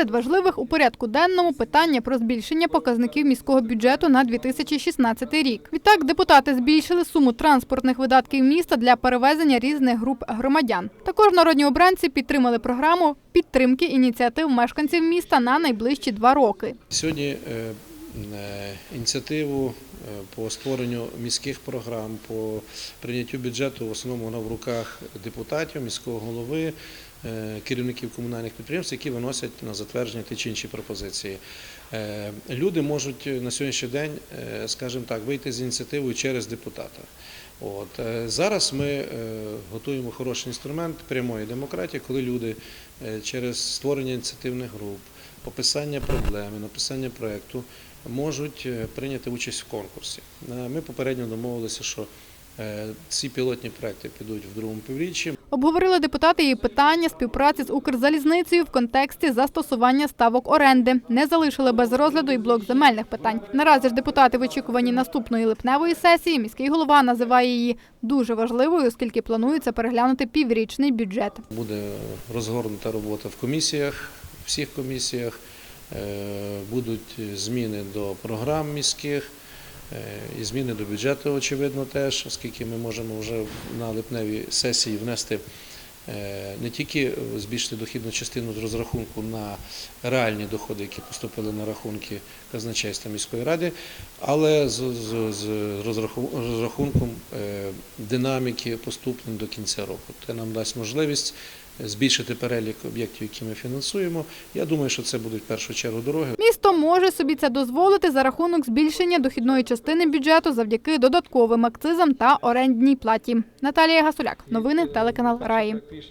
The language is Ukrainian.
Серед важливих у порядку денному питання про збільшення показників міського бюджету на 2016 рік. Відтак депутати збільшили суму транспортних видатків міста для перевезення різних груп громадян. Також народні обранці підтримали програму підтримки ініціатив мешканців міста на найближчі два роки. Сьогодні е, ініціативу е, по створенню міських програм, по прийняттю бюджету в основному вона в руках депутатів, міського голови, е, керівників комунальних підприємств, які виносять на затвердження ті чи інші пропозиції. Е, Люди можуть на сьогоднішній день, е, скажімо так, вийти з ініціативою через депутата. От е, зараз ми е, готуємо хороший інструмент прямої демократії, коли люди е, через створення ініціативних груп, описання проблеми, написання проєкту можуть е, прийняти участь в конкурсі. Е, Ми попередньо домовилися, що е, ці пілотні проекти підуть в другому півріччі. Обговорили депутати і питання співпраці з Укрзалізницею в контексті застосування ставок оренди. Не залишили без розгляду і блок земельних питань. Наразі ж депутати в очікуванні наступної липневої сесії. Міський голова називає її дуже важливою, оскільки планується переглянути піврічний бюджет. Буде розгорнута робота в комісіях, всіх комісіях. Е, Будуть зміни до програм міських е, і зміни до бюджету, очевидно, теж, оскільки ми можемо вже на липневій сесії внести не тільки збільшити дохідну частину з розрахунку на реальні доходи, які поступили на рахунки казначейства міської ради, але з, з, з розрахунком е, динаміки поступлень до кінця року. Це нам дасть можливість збільшити перелік об'єктів, які ми фінансуємо. Я думаю, що це будуть в першу чергу дороги. Місто може собі це дозволити за рахунок збільшення дохідної частини бюджету завдяки додатковим акцизам та орендній платі. Наталія Гасуляк, новини телеканал Раї.